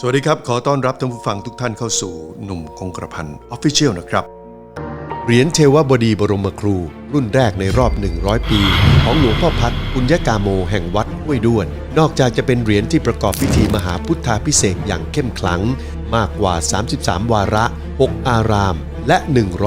สวัสดีครับ ขอต้อนรับท่านผู้ฟังทุกท่านเข้าสู่หนุ่มคงกระพันออฟฟิเชียลนะครับ เหรียญเทวบดีบรมครู รุ่นแรกในรอบ 100 ปี ของหลวงพ่อพัดปุญญกาโมแห่งวัดห้วยด้วน นอกจากจะเป็นเหรียญที่ประกอบพิธีมหาพุทธาพิเศษอย่างเข้มขลัง มากกว่า 33 วาระ 6 อาราม และ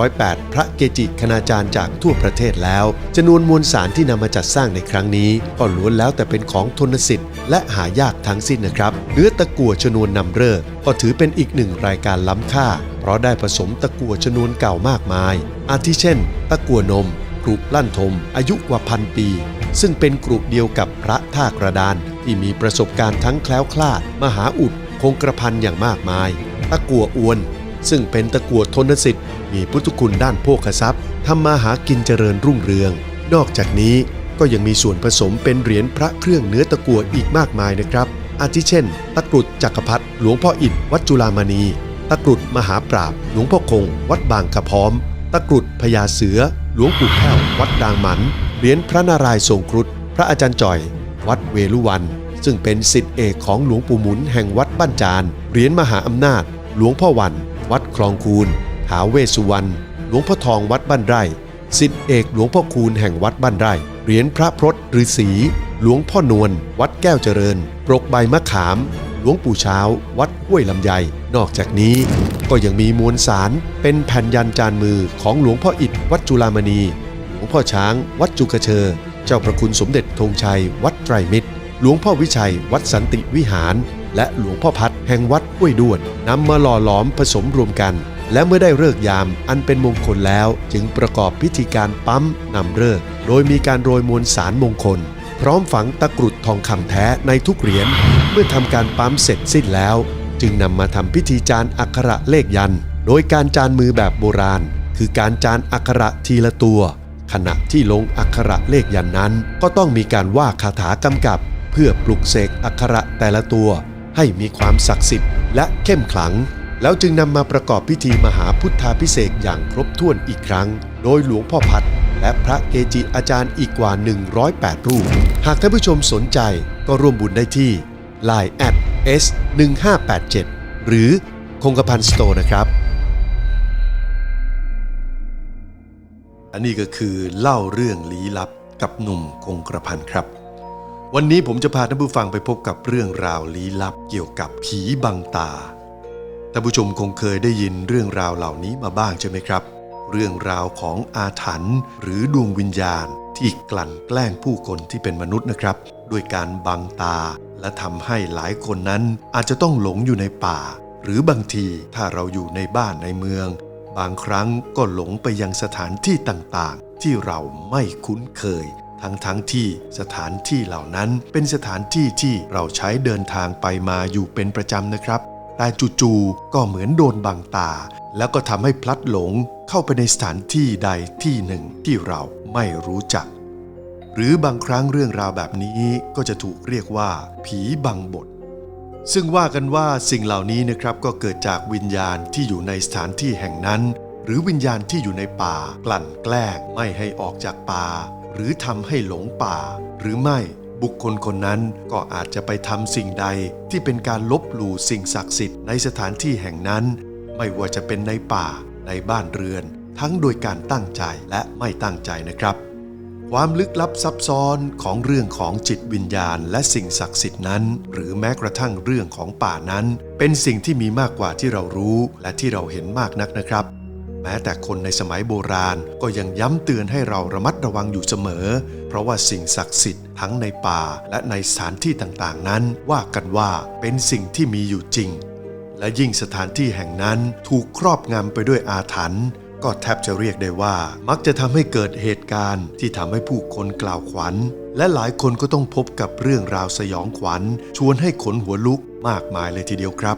108 พระเกจิคณาจารย์จากทั่วประเทศแล้วจำนวนมวลสารที่นำมาจัดสร้างในครั้งนี้ ก็ล้วนแล้วแต่เป็นของทนสิทธิ์และหายากทั้งสิ้นนะครับ เนื้อตะกั่วชนวนนำเริกก็ถือเป็นอีกหนึ่งรายการล้ำค่า เพราะได้ผสมตะกั่วชนวนเก่ามากมาย อาทิเช่น ตะกั่วนมกรุลั่นทม อายุกว่าพันปี ซึ่งเป็นกรุเดียวกับพระท่ากระดาน ที่มีประสบการณ์ทั้งแคล้วคลาด มหาอุดคงกระพันอย่างมากมาย ตะกั่วอวน ซึ่งเป็นตะกั่วทนสิทธิ์มีพุทธคุณด้านโภคทรัพย์ทำมาหากินเจริญรุ่งเรือง นอกจากนี้ก็ยังมีส่วนผสมเป็นเหรียญพระเครื่องเนื้อตะกั่วอีกมากมายนะครับ อาทิเช่น ตะกรุดจักรพรรดิหลวงพ่ออิฐวัดจุฬามณี ตะกรุดมหาปราบ หลวงพ่อคง วัดบางกระพร้อม ตะกรุดพญาเสือ หลวงปู่แพ้ววัดดางหมันเหรียญพระนารายณ์ทรงครุฑพระอาจารย์จ่อย วัดเวลุวันซึ่งเป็นสิทธิเอกของหลวงปู่หมุนแห่งวัดบ้านจาน เหรียญมหาอำนาจ หลวงพ่อวัน วัดคลองคูนหาเวสุวรรณหลวงพ่อทองวัดบ้านไร่สิทธิเอกหลวงพ่อคูนแห่งวัดบ้านไร่เหรียญพระพรตฤาษีหลวงพ่อนวลวัดแก้วเจริญ ปรกใบมะขาม หลวงปู่เช้า วัดห้วยลำไย นอกจากนี้ ก็ยังมีมวลสารเป็นแผ่นยันจานมือของหลวงพ่ออิฐวัดจุฬามณี หลวงพ่อช้าง วัดจุกเชอ เจ้าพระคุณสมเด็จธงชัย วัดไตรมิตร หลวงพ่อวิชัย วัดสันติวิหาร และหลวงพ่อพัดแห่งวัดห้วยด้วนนำมาหล่อหลอมผสมรวมกัน และเมื่อได้เลิกยามอันเป็นมงคลแล้ว จึงประกอบพิธีการปั๊มนำเลิกโดยมีการโรยมวลสารมงคล พร้อมฝังตะกรุดทองคำแท้ในทุกเหรียญเมื่อทำการปั๊มเสร็จสิ้นแล้ว จึงนำมาทำพิธีจานอักขระเลขยัน โดยการจานมือแบบโบราณ คือการจานอักขระทีละตัวขณะที่ลงอักขระเลขยันนั้น ก็ต้องมีการว่าคาถากำกับ เพื่อปลุกเสกอักขระแต่ละตัว ให้มีความศักดิ์สิทธิ์และเข้มขลัง แล้วจึงนำมาประกอบพิธีมหาพุทธาพิเศษอย่างครบถ้วนอีกครั้ง โดยหลวงพ่อพัดและพระเกจิอาจารย์อีกกว่า 108 รูป หากท่านผู้ชมสนใจก็ร่วมบุญได้ที่ Line at s 1 5 8 7หรือคงกระพันสโตร์นะครับ อันนี้ก็คือเล่าเรื่องลี้ลับกับหนุ่มคงกระพันครับ วันนี้ผมจะพาท่านผู้ฟังไปพบกับเรื่องราวลี้ลับเกี่ยวกับผีบังตา ท่านผู้ชมคงเคยได้ยินเรื่องราวเหล่านี้มาบ้างใช่ไหมครับ เรื่องราวของอาถรรพ์หรือดวงวิญญาณที่กลั่นแกล้งผู้คนที่เป็นมนุษย์นะครับ ด้วยการบังตา และทำให้หลายคนนั้นอาจจะต้องหลงอยู่ในป่า หรือบางทีถ้าเราอยู่ในบ้านในเมือง บางครั้งก็หลงไปยังสถานที่ต่างๆ ที่เราไม่คุ้นเคย ทั้งๆทที่สถานที่เหล่านั้นเป็นสถานที่ที่เราใช้เดินทางไปมาอยู่เป็นประจำนะครับ แต่จู่ๆก็เหมือนโดนบังตา แล้วก็ทำให้พลัดหลงเข้าไปในสถานที่ใดที่หนึ่งที่เราไม่รู้จัก หรือบางครั้งเรื่องราวแบบนี้ก็จะถูกเรียกว่า ผีบังบท ซึ่งว่ากันว่าสิ่งเหล่านี้นะครับก็เกิดจากวิญญาณที่อยู่ในสถานที่แห่งนั้น หรือวิญญาณที่อยู่ในป่ากลั่นแกล้งไม่ให้ออกจากป่า หรือทำให้หลงป่า หรือไม่บุคคลคนนั้นก็อาจจะไปทำสิ่งใดที่เป็นการลบหลู่สิ่งศักดิ์สิทธิ์ในสถานที่แห่งนั้น ไม่ว่าจะเป็นในป่าในบ้านเรือน ทั้งโดยการตั้งใจและไม่ตั้งใจนะครับ ความลึกลับซับซ้อนของเรื่องของจิตวิญญาณ และสิ่งศักดิ์สิทธิ์นั้น หรือแม้กระทั่งเรื่องของป่านั้น เป็นสิ่งที่มีมากกว่าที่เรารู้และที่เราเห็นมากนักนะครับ แม้แต่คนในสมัยโบราณก็ยังย้ำเตือนให้เราระมัดระวังอยู่เสมอ เพราะว่าสิ่งศักดิ์สิทธิ์ทั้งในป่าและในสถานที่ต่างๆนั้น ว่ากันว่าเป็นสิ่งที่มีอยู่จริง และยิ่งสถานที่แห่งนั้นถูกครอบงำไปด้วยอาถรรพ์ก็แทบจะเรียกได้ว่า มักจะทำให้เกิดเหตุการณ์ ที่ทำให้ผู้คนกล่าวขวัญ และหลายคนก็ต้องพบกับเรื่องราวสยองขวัญ ชวนให้ขนหัวลุกมากมายเลยทีเดียวครับ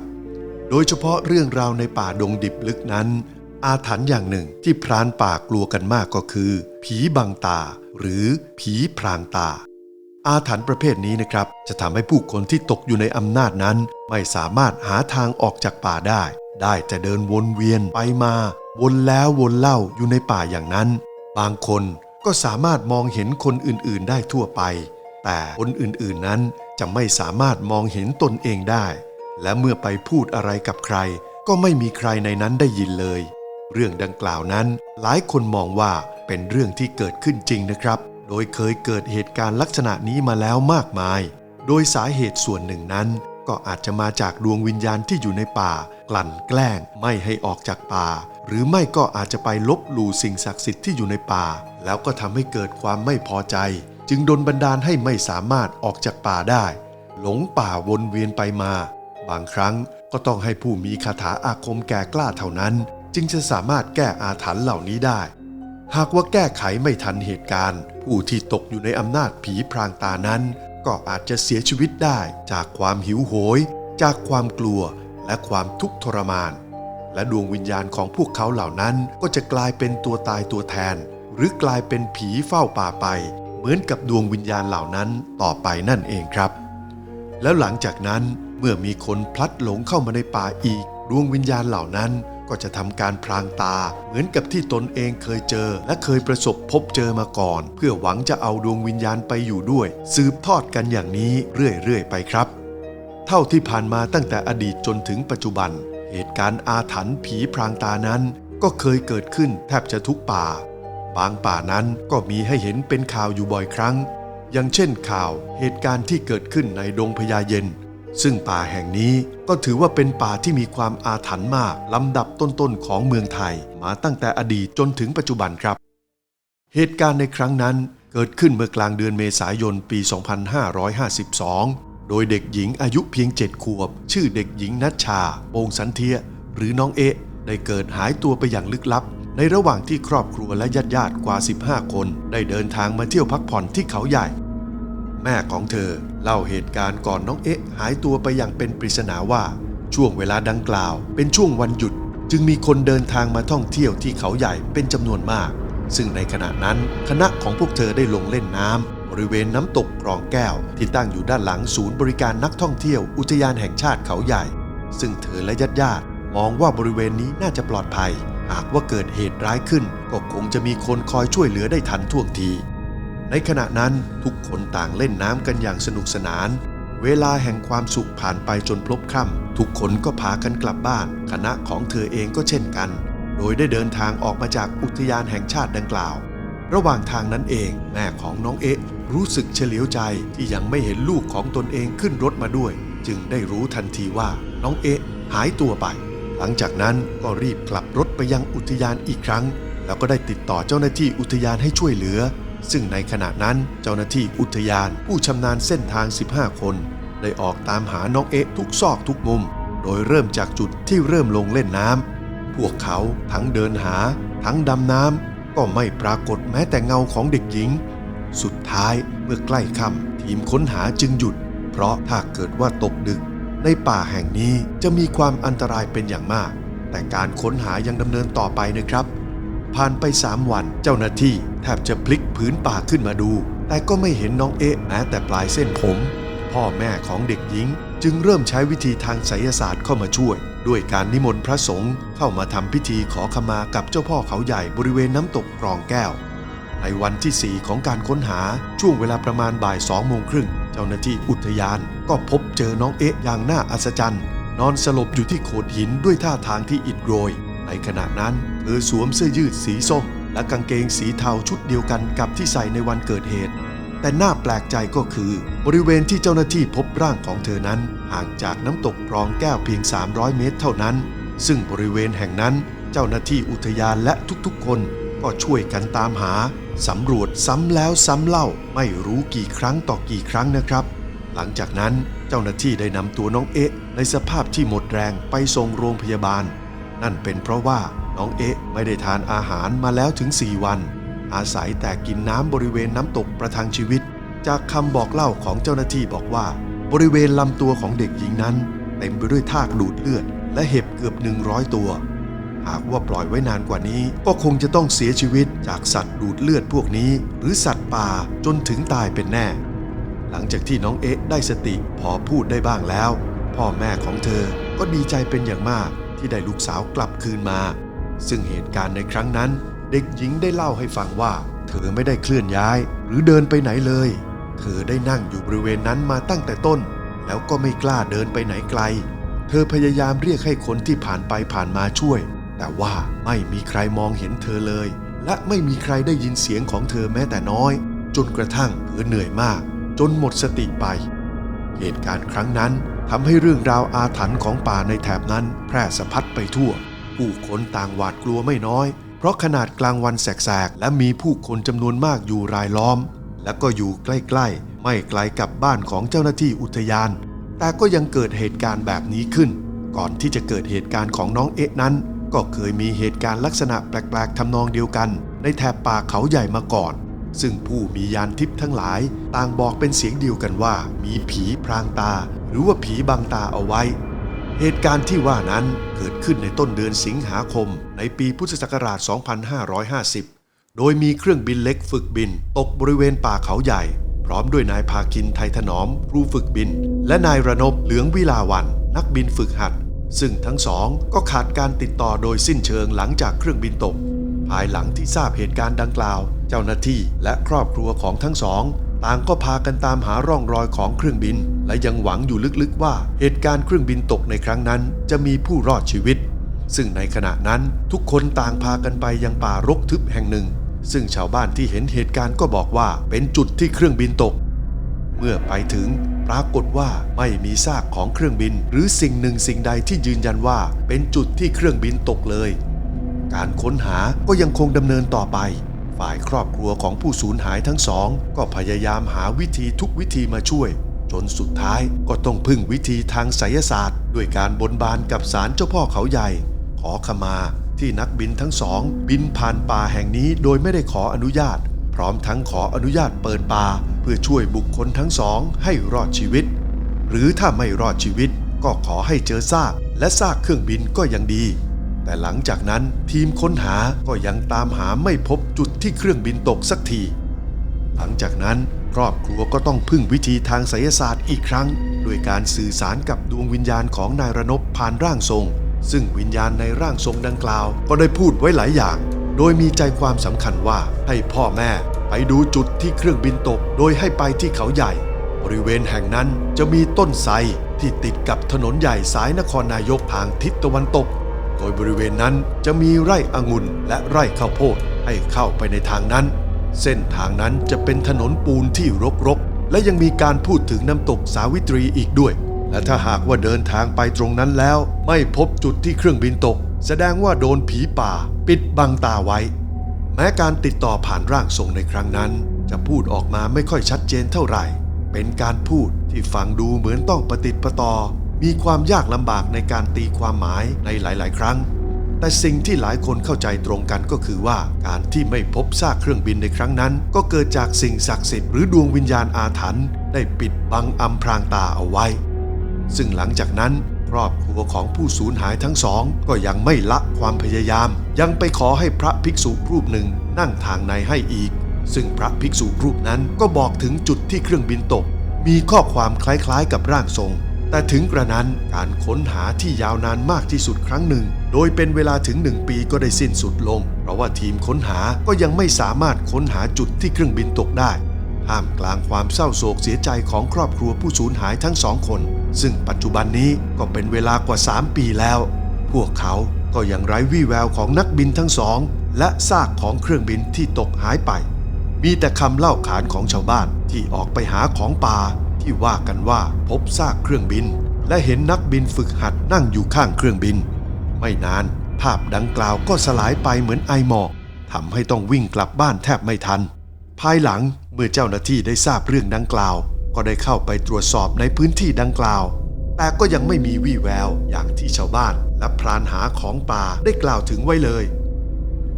โดยเฉพาะเรื่องราวในป่าดงดิบลึกนั้น อาถรรพ์อย่างหนึ่งที่พรานป่ากลัวกันมากก็คือ ผีบังตา หรือผีพรางตา อาถรรพ์ประเภทนี้นะครับ จะทำให้ผู้คนที่ตกอยู่ในอำนาจนั้น ไม่สามารถหาทางออกจากป่าได้ ได้แต่เดินวนเวียนไปมา วนแล้ววนเล่าอยู่ในป่าอย่างนั้น บางคนก็สามารถมองเห็นคนอื่นๆ ได้ทั่วไป แต่คนอื่นๆนั้นจะไม่สามารถมองเห็นตนเองได้ และเมื่อไปพูดอะไรกับใคร ก็ไม่มีใครในนั้นได้ยินเลย เรื่องดังกล่าวนั้น หลายคนมองว่าเป็นเรื่องที่เกิดขึ้นจริงนะครับ โดยเคยเกิดเหตุการณ์ลักษณะนี้มาแล้วมากมาย โดยสาเหตุส่วนหนึ่งนั้น ก็อาจจะมาจากดวงวิญญาณที่อยู่ในป่า กลั่นแกล้งไม่ให้ออกจากป่า หรือไม่ก็อาจจะไปลบหลู่สิ่งศักดิ์สิทธิ์ที่อยู่ในป่า แล้วก็ทำให้เกิดความไม่พอใจ จึงดลบันดาลให้ไม่สามารถออกจากป่าได้ หลงป่าวนเวียนไปมา บางครั้งก็ต้องให้ผู้มีคาถาอาคมแก่กล้าเท่านั้น จึงจะสามารถแก้อาถรรพ์เหล่านี้ได้ หากว่าแก้ไขไม่ทันเหตุการณ์ ผู้ที่ตกอยู่ในอำนาจผีพรางตานั้น ก็อาจจะเสียชีวิตได้จากความหิวโหย จากความกลัวและความทุกข์ทรมาน และดวงวิญญาณของพวกเขาเหล่านั้นก็จะกลายเป็นตัวตายตัวแทน หรือกลายเป็นผีเฝ้าป่าไป เหมือนกับดวงวิญญาณเหล่านั้นต่อไปนั่นเองครับ แล้วหลังจากนั้นเมื่อมีคนพลัดหลงเข้ามาในป่าอีก ดวงวิญญาณเหล่านั้น ก็จะทำการพรางตา เหมือนกับที่ตนเองเคยเจอ และเคยประสบพบเจอมาก่อน เพื่อหวังจะเอาดวงวิญญาณไปอยู่ด้วย สืบทอดกันอย่างนี้เรื่อยๆไปครับ เท่าที่ผ่านมาตั้งแต่อดีตจนถึงปัจจุบัน เหตุการณ์อาถรรพ์ผีพรางตานั้น ก็เคยเกิดขึ้นแทบจะทุกป่า บางป่านั้นก็มีให้เห็นเป็นข่าวอยู่บ่อยครั้ง อย่างเช่นข่าวเหตุการณ์ที่เกิดขึ้นในดงพญาเย็น ซึ่งป่าแห่งนี้ก็ถือว่าเป็นป่าที่มีความอาถรรพ์มากลำดับต้นๆของเมืองไทย มาตั้งแต่อดีตจนถึงปัจจุบันครับ เหตุการณ์ในครั้งนั้นเกิดขึ้นเมื่อกลางเดือนเมษายนปี 2552 โดยเด็กหญิงอายุเพียง 7 ขวบ ชื่อเด็กหญิงนัชชาโปงสันเทีย หรือน้องเอะได้เกิดหายตัวไปอย่างลึกลับ ในระหว่างที่ครอบครัวและญาติญาติๆกว่า 15 คน ได้เดินทางมาเที่ยวพักผ่อนที่เขาใหญ่ แม่ของเธอเล่าเหตุการณ์ก่อนน้องเอ๊ะหายตัวไปอย่างเป็นปริศนาว่าช่วงเวลาดังกล่าว เป็นช่วงวันหยุด จึงมีคนเดินทางมาท่องเที่ยวที่เขาใหญ่เป็นจำนวนมาก ซึ่งในขณะนั้นคณะของพวกเธอได้ลงเล่นน้ำบริเวณน้ำตกกรองแก้ว ที่ตั้งอยู่ด้านหลังศูนย์บริการนักท่องเที่ยวอุทยานแห่งชาติเขาใหญ่ ซึ่งเธอและญาติญาติมองว่าบริเวณนี้น่าจะปลอดภัย หากว่าเกิดเหตุร้ายขึ้น ก็คงจะมีคนคอยช่วยเหลือได้ทันท่วงที ในขณะนั้นทุกคนต่างเล่นน้ำกันอย่างสนุกสนาน เวลาแห่งความสุขผ่านไปจนพลบค่ำทุกคนก็พากันกลับบ้าน คณะของเธอเองก็เช่นกัน โดยได้เดินทางออกมาจากอุทยานแห่งชาติดังกล่าว ระหว่างทางนั้นเอง แม่ของน้องเอ๊ะ รู้สึกเฉลียวใจที่ยังไม่เห็นลูกของตนเองขึ้นรถมาด้วย จึงได้รู้ทันทีว่าน้องเอ๊ะหายตัวไป หลังจากนั้นก็รีบกลับรถไปยังอุทยานอีกครั้ง แล้วก็ได้ติดต่อเจ้าหน้าที่อุทยานให้ช่วยเหลือ ซึ่งในขณะนั้นเจ้าหน้าที่อุทยานผู้ชำนาญเส้นทาง 15 คน ได้ออกตามหาน้องเอ๊ะทุกซอกทุกมุม โดยเริ่มจากจุดที่เริ่มลงเล่นน้ำพวกเขาทั้งเดินหา ทั้งดำน้ำก็ไม่ปรากฏแม้แต่เงาของเด็กหญิง สุดท้ายเมื่อใกล้ค่ำทีมค้นหาจึงหยุด เพราะถ้าเกิดว่าตกดึก ในป่าแห่งนี้จะมีความอันตรายเป็นอย่างมาก แต่การค้นหายังดำเนินต่อไปนะครับ ผ่านไป3วัน เจ้าหน้าที่แทบจะพลิกผืนป่าขึ้นมาดู แต่ก็ไม่เห็นน้องเอ๊ะแม้แต่ปลายเส้นผม พ่อแม่ของเด็กหญิง จึงเริ่มใช้วิธีทางไสยศาสตร์เข้ามาช่วย ด้วยการนิมนต์พระสงฆ์เข้ามาทำพิธีขอขมากับเจ้าพ่อเขาใหญ่บริเวณน้ำตกกรองแก้ว ในวันที่ 4 ของการค้นหาช่วงเวลาประมาณบ่ายสองโมงครึ่งเจ้าหน้าที่อุทยานก็พบเจอน้องเอ๊ะอย่างน่าอัศจรรย์นอนสลบอยู่ที่โขดหินด้วยท่าทางที่อิดโรย ในขณะนั้นเธอสวมเสื้อยืดสีส้มและกางเกงสีเทาชุดเดียวกันกับที่ใส่ในวันเกิดเหตุ แต่น่าแปลกใจก็คือ บริเวณที่เจ้าหน้าที่พบร่างของเธอนั้นห่างจากน้ำตกกรองแก้วเพียง 300 เมตรเท่านั้น ซึ่งบริเวณแห่งนั้นเจ้าหน้าที่อุทยานและทุกๆ คนก็ช่วยกันตามหาสำรวจซ้ำแล้วซ้ำเล่าไม่รู้กี่ครั้งต่อกี่ครั้งนะครับ หลังจากนั้นเจ้าหน้าที่ได้นำตัวน้องเอ๊ะในสภาพที่หมดแรงไปส่งโรงพยาบาล นั่นเป็นเพราะว่าน้องเอ๊ะไม่ได้ทานอาหารมาแล้วถึง 4 วัน อาศัยแต่กินน้ำบริเวณน้ำตกประทังชีวิต จากคำบอกเล่าของเจ้าหน้าที่บอกว่า บริเวณลำตัวของเด็กหญิงนั้น เต็มไปด้วยทากดูดเลือด และเห็บเกือบ 100 ตัว หากว่าปล่อยไว้นานกว่านี้ ก็คงจะต้องเสียชีวิตจากสัตว์ดูดเลือดพวกนี้ หรือสัตว์ป่าจนถึงตายเป็นแน่ หลังจากที่น้องเอ๊ะได้สติพอพูดได้บ้างแล้ว พ่อแม่ของเธอก็ดีใจเป็นอย่างมาก ที่ได้ลูกสาวกลับคืนมา ซึ่งเหตุการณ์ในครั้งนั้น เด็กหญิงได้เล่าให้ฟังว่า เธอไม่ได้เคลื่อนย้ายหรือเดินไปไหนเลย เธอได้นั่งอยู่บริเวณนั้นมาตั้งแต่ต้น แล้วก็ไม่กล้าเดินไปไหนไกล เธอพยายามเรียกให้คนที่ผ่านไปผ่านมาช่วย แต่ว่าไม่มีใครมองเห็นเธอเลย และไม่มีใครได้ยินเสียงของเธอแม้แต่น้อย จนกระทั่งเธอเหนื่อยมาก จนหมดสติไป เหตุการณ์ครั้งนั้น ทำให้เรื่องราวอาถรรพ์ของป่าในแถบนั้นแพร่สะพัดไปทั่ว ผู้คนต่างหวาดกลัวไม่น้อย เพราะขนาดกลางวันแสกๆ และมีผู้คนจำนวนมากอยู่รายล้อม และก็อยู่ใกล้ๆ ไม่ไกลกับบ้านของเจ้าหน้าที่อุทยาน แต่ก็ยังเกิดเหตุการณ์แบบนี้ขึ้น ก่อนที่จะเกิดเหตุการณ์ของน้องเอ๊ะนั้น ก็เคยมีเหตุการณ์ลักษณะแปลกๆทำนองเดียวกัน ในแถบป่าเขาใหญ่มาก่อน ซึ่งผู้มียานทิพย์ทั้งหลาย ต่างบอกเป็นเสียงเดียวกันว่า มีผีพรางตา หรือว่าผีบังตาเอาไว้ เหตุการณ์ที่ว่านั้นเกิดขึ้นในต้นเดือนสิงหาคม ในปีพุทธศักราช 2550 โดยมีเครื่องบินเล็กฝึกบิน ตกบริเวณป่าเขาใหญ่ พร้อมด้วยนายภาคินไทยถนอมครูฝึกบิน และนายระนบเหลืองวิลาวัน นักบินฝึกหัด ซึ่งทั้งสองก็ขาดการติดต่อโดยสิ้นเชิงหลังจากเครื่องบินตก ภายหลังที่ทราบเหตุการณ์ดังกล่าว เจ้าหน้าที่และครอบครัวของทั้งสอง ต่างก็พากันตามหาร่องรอยของเครื่องบิน และยังหวังอยู่ลึกๆว่าเหตุการณ์เครื่องบินตกในครั้งนั้น จะมีผู้รอดชีวิต ซึ่งในขณะนั้นทุกคนต่างพากันไปยังป่ารกทึบแห่งหนึ่ง ซึ่งชาวบ้านที่เห็นเหตุการณ์ก็บอกว่าเป็นจุดที่เครื่องบินตก เมื่อไปถึงปรากฏว่าไม่มีซากของเครื่องบิน หรือสิ่งหนึ่งสิ่งใดที่ยืนยันว่าเป็นจุดที่เครื่องบินตกเลย การค้นหาก็ยังคงดำเนินต่อไป ฝ่ายครอบครัวของผู้สูญหายทั้งสอง ก็พยายามหาวิธีทุกวิธีมาช่วย จนสุดท้ายก็ต้องพึ่งวิธีทางไสยศาสตร์ ด้วยการบนบานกับศาลเจ้าพ่อเขาใหญ่ ขอขมาที่นักบินทั้งสอง บินผ่านป่าแห่งนี้โดยไม่ได้ขออนุญาต พร้อมทั้งขออนุญาตเปิดป่า เพื่อช่วยบุคคลทั้งสองให้รอดชีวิต หรือถ้าไม่รอดชีวิต ก็ขอให้เจอซากและซากเครื่องบินก็ยังดี แต่หลังจากนั้นทีมค้นหาก็ยังตามหาไม่พบจุดที่เครื่องบินตกสักที หลังจากนั้นครอบครัวก็ต้องพึ่งวิธีทางไสยศาสตร์อีกครั้ง โดยการสื่อสารกับดวงวิญญาณของนายรนบผ่านร่างทรง ซึ่งวิญญาณในร่างทรงดังกล่าว ก็ได้พูดไว้หลายอย่าง โดยมีใจความสำคัญว่าให้พ่อแม่ไปดูจุดที่เครื่องบินตก โดยให้ไปที่เขาใหญ่ บริเวณแห่งนั้นจะมีต้นไทรที่ติดกับถนนใหญ่สายนครนายกทางทิศตะวันตก โดยบริเวณนั้นจะมีไร่องุ่นและไร่ข้าวโพดให้เข้าไปในทางนั้น เส้นทางนั้นจะเป็นถนนปูนที่รกๆ และยังมีการพูดถึงน้ำตกสาวิตรีอีกด้วย และถ้าหากว่าเดินทางไปตรงนั้นแล้ว ไม่พบจุดที่เครื่องบินตก แสดงว่าโดนผีป่า ปิดบังตาไว้ แม้การติดต่อผ่านร่างทรงในครั้งนั้น จะพูดออกมาไม่ค่อยชัดเจนเท่าไหร่ เป็นการพูดที่ฟังดูเหมือนต้องประติดประต่อ มีความยากลำบากในการตีความหมายในหลาย ๆ ครั้ง แต่สิ่งที่หลายคนเข้าใจตรงกันก็คือว่า การที่ไม่พบซากเครื่องบินในครั้งนั้น ก็เกิดจากสิ่งศักดิ์สิทธิ์หรือดวงวิญญาณอาถรรพ์ได้ปิดบังอำพรางตาเอาไว้ ซึ่งหลังจากนั้นครอบครัวของผู้สูญหายทั้งสอง ก็ยังไม่ละความพยายาม ยังไปขอให้พระภิกษุรูปหนึ่งนั่งทางในให้อีก ซึ่งพระภิกษุรูปนั้นก็บอกถึงจุดที่เครื่องบินตก มีข้อความคล้ายๆกับร่างทรง แต่ถึงกระนั้นการค้นหาที่ยาวนานมากที่สุดครั้งหนึ่ง โดยเป็นเวลาถึงหนึ่งปีก็ได้สิ้นสุดลง เพราะว่าทีมค้นหาก็ยังไม่สามารถค้นหาจุดที่เครื่องบินตกได้ท่ามกลางความเศร้าโศกเสียใจของครอบครัวผู้สูญหายทั้งสองคน ซึ่งปัจจุบันนี้ก็เป็นเวลากว่า 3 ปีแล้ว พวกเขาก็ยังไร้วี่แววของนักบินทั้งสอง และซากของเครื่องบินที่ตกหายไป มีแต่คำเล่าขานของชาวบ้านที่ออกไปหาของป่า ที่ว่ากันว่าพบซากเครื่องบิน และเห็นนักบินฝึกหัดนั่งอยู่ข้างเครื่องบิน ไม่นานภาพดังกล่าวก็สลายไปเหมือนไอหมอกทำให้ต้องวิ่งกลับบ้านแทบไม่ทัน ภายหลังเมื่อเจ้าหน้าที่ได้ทราบเรื่องดังกล่าว ก็ได้เข้าไปตรวจสอบในพื้นที่ดังกล่าว แต่ก็ยังไม่มีวี่แววอย่างที่ชาวบ้านและพรานหาของป่าได้กล่าวถึงไว้เลย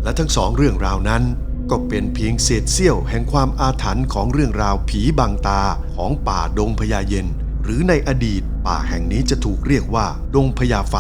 และทั้งสองเรื่องราวนั้น ก็เป็นเพียงเศษเสี้ยวแห่งความอาถรรพ์ของเรื่องราวผีบังตาของป่าดงพญาเย็น หรือในอดีตป่าแห่งนี้จะถูกเรียกว่า ดงพญาไฟ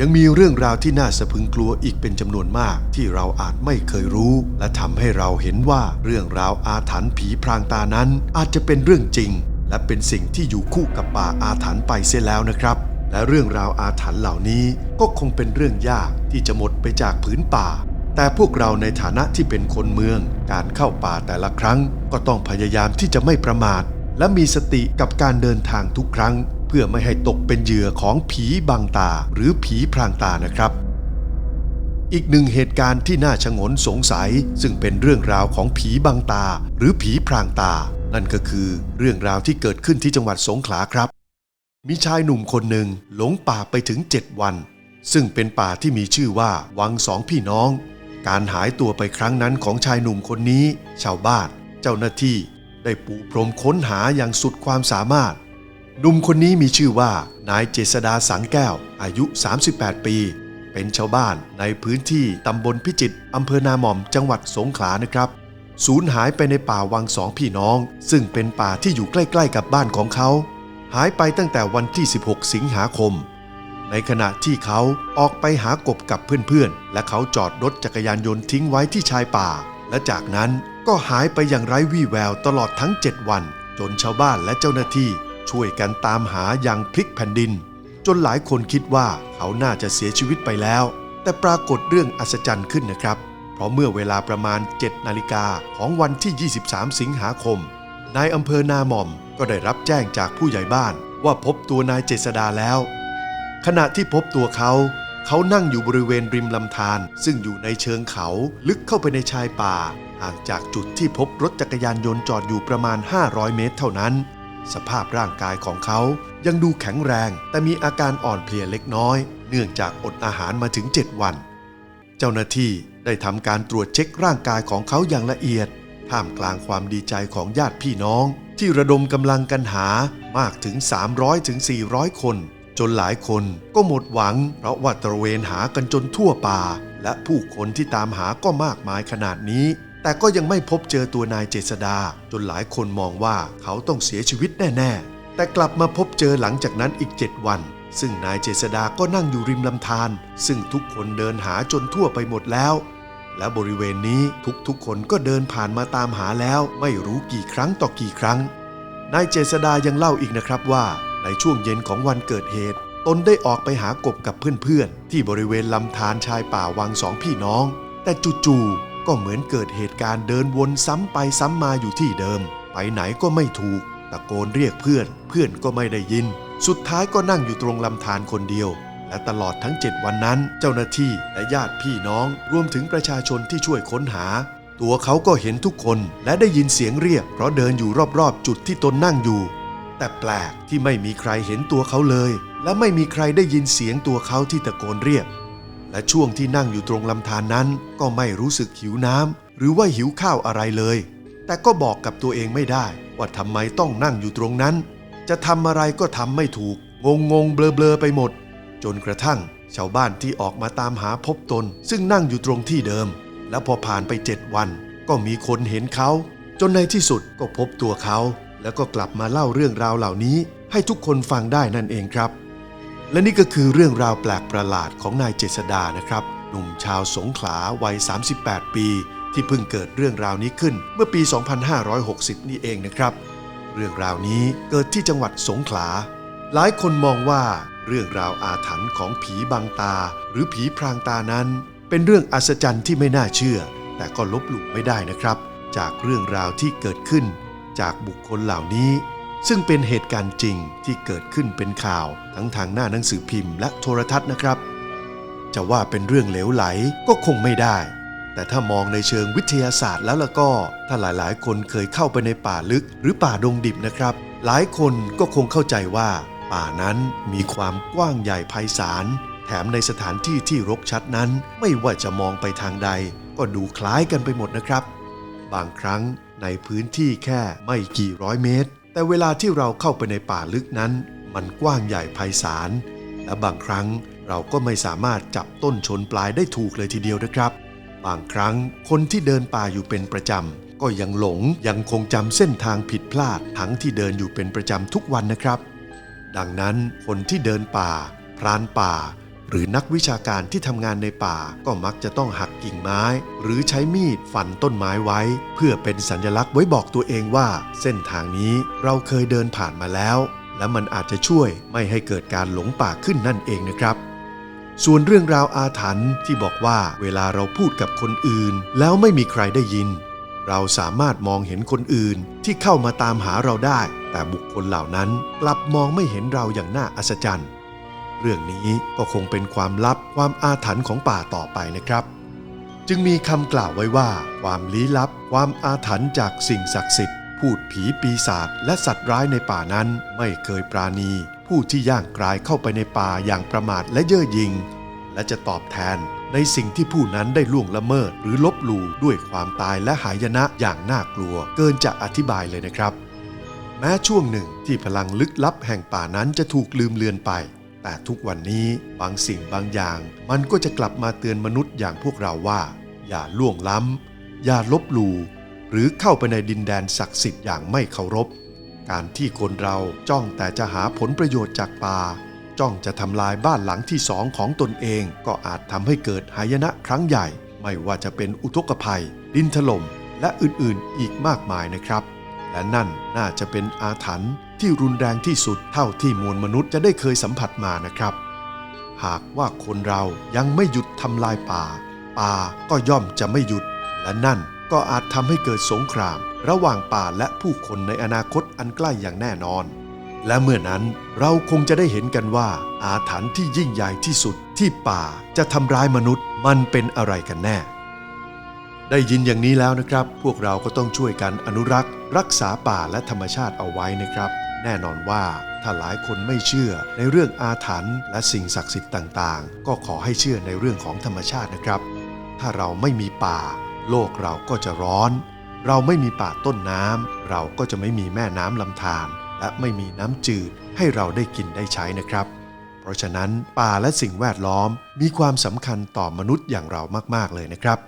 ยังมีเรื่องราวที่น่าสะพึงกลัวอีกเป็นจำนวนมากที่เราอาจไม่เคยรู้ และทำให้เราเห็นว่าเรื่องราวอาถรรพ์ผีพรางตานั้น อาจจะเป็นเรื่องจริง และเป็นสิ่งที่อยู่คู่กับป่าอาถรรพ์ไปเสียแล้วนะครับและเรื่องราวอาถรรพ์เหล่านี้ก็คงเป็นเรื่องยากที่จะหมดไปจากผืนป่า แต่พวกเราในฐานะที่เป็นคนเมือง การเข้าป่าแต่ละครั้ง ก็ต้องพยายามที่จะไม่ประมาท และมีสติกับการเดินทางทุกครั้ง เพื่อไม่ให้ตกเป็นเหยื่อของผีบังตาหรือผีพรางตานะครับ อีกหนึ่งเหตุการณ์ที่น่าชงนสงสัย ซึ่งเป็นเรื่องราวของผีบังตา หรือผีพรางตา นั่นก็คือเรื่องราวที่เกิดขึ้นที่จังหวัดสงขลาครับ มีชายหนุ่มคนหนึ่งหลงป่าไปถึง 7 วัน ซึ่งเป็นป่าที่มีชื่อว่าวังสองพี่น้อง การหายตัวไปครั้งนั้นของชายหนุ่มคนนี้ ชาวบ้าน เจ้าหน้าที่ ได้ปูพรมค้นหาอย่างสุดความสามารถ หนุ่มคนนี้มีชื่อว่า นายเจษดาสังแก้ว อายุ 38 ปี เป็นชาวบ้านในพื้นที่ตำบลพิจิตรอำเภอนาหม่อมจังหวัดสงขลานะครับสูญหายไปในป่าวังสองพี่น้อง ซึ่งเป็นป่าที่อยู่ใกล้ ๆ กับบ้านของเขา หายไปตั้งแต่วันที่ 16 สิงหาคม ในขณะที่เขาออกไปหากบกับเพื่อนๆ และเขาจอดรถจักรยานยนต์ทิ้งไว้ที่ชายป่า และจากนั้นก็หายไปอย่างไร้วี่แววตลอดทั้ง 7 วัน จนชาวบ้านและเจ้าหน้าที่ช่วยกันตามหาอย่างพลิกแผ่นดิน จนหลายคนคิดว่าเขาน่าจะเสียชีวิตไปแล้ว แต่ปรากฏเรื่องอัศจรรย์ขึ้นนะครับ เพราะเมื่อเวลาประมาณ 7 นาฬิกาของวันที่ 23 สิงหาคมนายอำเภอนาหม่อมก็ได้รับแจ้งจากผู้ใหญ่บ้านว่าพบตัวนายเจษดาแล้ว ขณะที่พบตัวเขา เขานั่งอยู่บริเวณริมลำธารซึ่งอยู่ในเชิงเขาลึกเข้าไปในชายป่า ห่างจากจุดที่พบรถจักรยานยนต์จอดอยู่ประมาณ 500 เมตรเท่านั้น สภาพร่างกายของเขายังดูแข็งแรง แต่มีอาการอ่อนเพลียเล็กน้อย เนื่องจากอดอาหารมาถึง 7 วัน เจ้าหน้าที่ได้ทำการตรวจเช็คร่างกายของเขาอย่างละเอียด ท่ามกลางความดีใจของญาติพี่น้อง ที่ระดมกำลังกันหามากถึง 300ถึง400 คน จนหลายคนก็หมดหวัง เพราะว่าตระเวนหากันจนทั่วป่า และผู้คนที่ตามหาก็มากมายขนาดนี้ แต่ก็ยังไม่พบเจอตัวนายเจษดา จนหลายคนมองว่าเขาต้องเสียชีวิตแน่ๆ แต่กลับมาพบเจอหลังจากนั้นอีก7วัน ซึ่งนายเจษดาก็นั่งอยู่ริมลำธารซึ่งทุกคนเดินหาจนทั่วไปหมดแล้ว และบริเวณนี้ทุกๆคนก็เดินผ่านมาตามหาแล้ว ไม่รู้กี่ครั้งต่อกี่ครั้งนายเจษดายังเล่าอีกนะครับว่า ในช่วงเย็นของวันเกิดเหตุ ตนได้ออกไปหากบกับเพื่อนๆ ที่บริเวณลำธารชายป่าวังสองพี่น้อง แต่จู่ๆก็เหมือนเกิดเหตุการณ์เดินวนซ้ำไปซ้ำมาอยู่ที่เดิม ไปไหนก็ไม่ถูก ตะโกนเรียกเพื่อน เพื่อนก็ไม่ได้ยิน สุดท้ายก็นั่งอยู่ตรงลำธารคนเดียวและตลอดทั้ง 7 วันนั้น เจ้าหน้าที่และญาติพี่น้องรวมถึงประชาชนที่ช่วยค้นหา ตัวเขาก็เห็นทุกคนและได้ยินเสียงเรียก เพราะเดินอยู่รอบๆ จุดที่ตนนั่งอยู่ แต่แปลกที่ไม่มีใครเห็นตัวเขาเลย และไม่มีใครได้ยินเสียงตัวเขาที่ตะโกนเรียก และช่วงที่นั่งอยู่ตรงลำธารนนั้น ก็ไม่รู้สึกหิวน้ำหรือว่าหิวข้าวอะไรเลย แต่ก็บอกกับตัวเองไม่ได้ ว่าทำไมต้องนั่งอยู่ตรงนั้น จะทำอะไรก็ทำไม่ถูก งงงๆเบลอๆไปหมด จนกระทั่ง ชาวบ้านที่ออกมาตามหาพบตน ซึ่งนั่งอยู่ตรงที่เดิม แล้วพอผ่านไปเจ็ดวัน ก็มีคนเห็นเขา จนในที่สุดก็พบตัวเขา แล้วก็กลับมาเล่าเรื่องราวเหล่านี้ให้ทุกคนฟังได้นั่นเองครับ และนี่ก็คือเรื่องราวแปลกประหลาดของนายเจษดานะครับ หนุ่มชาวสงขลาวัย 38 ปี ที่เพิ่งเกิดเรื่องราวนี้ขึ้นเมื่อปี 2560 นี่เองนะครับ เรื่องราวนี้เกิดที่จังหวัดสงขลา หลายคนมองว่าเรื่องราวอาถรรพ์ของผีบังตา หรือผีพรางตานั้น เป็นเรื่องอัศจรรย์ที่ไม่น่าเชื่อ แต่ก็ลบหลู่ไม่ได้นะครับ จากเรื่องราวที่เกิดขึ้น จากบุคคลเหล่านี้ ซึ่งเป็นเหตุการณ์จริงที่เกิดขึ้นเป็นข่าวทั้งทางหน้าหนังสือพิมพ์และโทรทัศน์นะครับ จะว่าเป็นเรื่องเหลวไหลก็คงไม่ได้ แต่ถ้ามองในเชิงวิทยาศาสตร์แล้วล่ะก็ ถ้าหลายๆ คนเคยเข้าไปในป่าลึกหรือป่าดงดิบนะครับ หลายคนก็คงเข้าใจว่า ป่านั้นมีความกว้างใหญ่ไพศาลแถมในสถานที่ที่รกชัดนั้นไม่ว่าจะมองไปทางใด ก็ดูคล้ายกันไปหมดนะครับ บางครั้ง ในพื้นที่แค่ไม่กี่ร้อยเมตร แต่เวลาที่เราเข้าไปในป่าลึกนั้น มันกว้างใหญ่ไพศาล และบางครั้งเราก็ไม่สามารถจับต้นชนปลายได้ถูกเลยทีเดียวนะครับ บางครั้งคนที่เดินป่าอยู่เป็นประจำก็ยังหลงยังคงจำเส้นทางผิดพลาดทั้งที่เดินอยู่เป็นประจำทุกวันนะครับ ดังนั้นคนที่เดินป่า พรานป่า หรือนักวิชาการที่ทำงานในป่าก็มักจะต้องหักกิ่งไม้ หรือใช้มีดฟันต้นไม้ไว้ เพื่อเป็นสัญลักษณ์ไว้บอกตัวเองว่า เส้นทางนี้เราเคยเดินผ่านมาแล้ว และมันอาจจะช่วยไม่ให้เกิดการหลงป่าขึ้นนั่นเองนะครับส่วนเรื่องราวอาถรรพ์ที่บอกว่าเวลาเราพูดกับคนอื่น แล้วไม่มีใครได้ยิน เราสามารถมองเห็นคนอื่นที่เข้ามาตามหาเราได้ แต่บุคคลเหล่านั้นกลับมองไม่เห็นเราอย่างน่าอัศจรรย์ เรื่องนี้ก็คงเป็นความลับความอาถรรพ์ของป่าต่อไปนะครับ จึงมีคำกล่าวไว้ว่า ความลี้ลับ ความอาถรรพ์จากสิ่งศักดิ์สิทธิ์พูดผีปีศาจและสัตว์ร้ายในป่านั้น ไม่เคยปราณี ผู้ที่ย่างกรายเข้าไปในป่าอย่างประมาทและเย่อหยิ่งและจะตอบแทนในสิ่งที่ผู้นั้นได้ล่วงละเมิด หรือลบหลู่ด้วยความตายและหายนะอย่างน่ากลัว เกินจะอธิบายเลยนะครับ แม้ช่วงหนึ่งที่พลังลึกลับแห่งป่านั้นจะถูกลืมเลือนไป แต่ทุกวันนี้บางสิ่งบางอย่าง มันก็จะกลับมาเตือนมนุษย์อย่างพวกเราว่า อย่าล่วงล้ำ อย่าลบหลู่หรือเข้าไปในดินแดนศักดิ์สิทธิ์อย่างไม่เคารพ การที่คนเราจ้องแต่จะหาผลประโยชน์จากป่า จ้องจะทำลายบ้านหลังที่สองของตนเอง ก็อาจทำให้เกิดหายนะครั้งใหญ่ ไม่ว่าจะเป็นอุทกภัย ดินถล่มและอื่นๆ อีกมากมายนะครับ และนั่นน่าจะเป็นอาถรรพ์ ที่รุนแรงที่สุดเท่าที่มวลมนุษย์จะได้เคยสัมผัสมานะครับ หากว่าคนเรายังไม่หยุดทำลายป่า ป่าก็ย่อมจะไม่หยุด และนั่นก็อาจทำให้เกิดสงคราม ระหว่างป่าและผู้คนในอนาคตอันใกล้อย่างแน่นอน และเมื่อนั้นเราคงจะได้เห็นกันว่า อาถรรพ์ที่ยิ่งใหญ่ที่สุดที่ป่าจะทำร้ายมนุษย์มันเป็นอะไรกันแน่ได้ยินอย่างนี้แล้วนะครับ พวกเราก็ต้องช่วยกันอนุรักษ์ รักษาป่าและธรรมชาติเอาไว้นะครับ แน่นอนว่าถ้าหลายคนไม่เชื่อในเรื่องอาถรรพ์และสิ่งศักดิ์สิทธิ์ต่างๆ ก็ขอให้เชื่อในเรื่องของธรรมชาตินะครับ ถ้าเราไม่มีป่า โลกเราก็จะร้อน เราไม่มีป่าต้นน้ำเราก็จะไม่มีแม่น้ำลำธารและไม่มีน้ำจืดให้เราได้กินได้ใช้นะครับ เพราะฉะนั้นป่าและสิ่งแวดล้อมมีความสำคัญต่อมนุษย์อย่างเรามากๆเลยนะครับ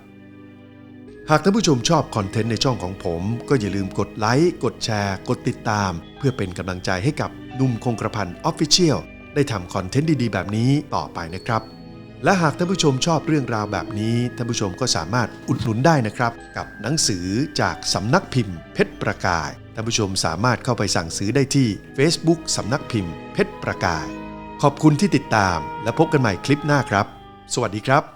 หากท่านผู้ชมชอบคอนเทนต์ในช่องของผม ก็อย่าลืมกดไลค์ กดแชร์ กดติดตาม เพื่อเป็นกำลังใจให้กับนุ่มคงกระพันออฟฟิเชียลได้ทำคอนเทนต์ดีๆ แบบนี้ต่อไปนะครับ และหากท่านผู้ชมชอบเรื่องราวแบบนี้ท่านผู้ชมก็สามารถอุดหนุนได้นะครับ กับหนังสือจากสำนักพิมพ์ เพชรประกายท่านผู้ชมสามารถเข้าไปสั่งซื้อได้ที่ Facebook สำนักพิมพ์ เพชรประกาย ขอบคุณที่ติดตาม และพบกันใหม่คลิปหน้าครับ สวัสดีครับ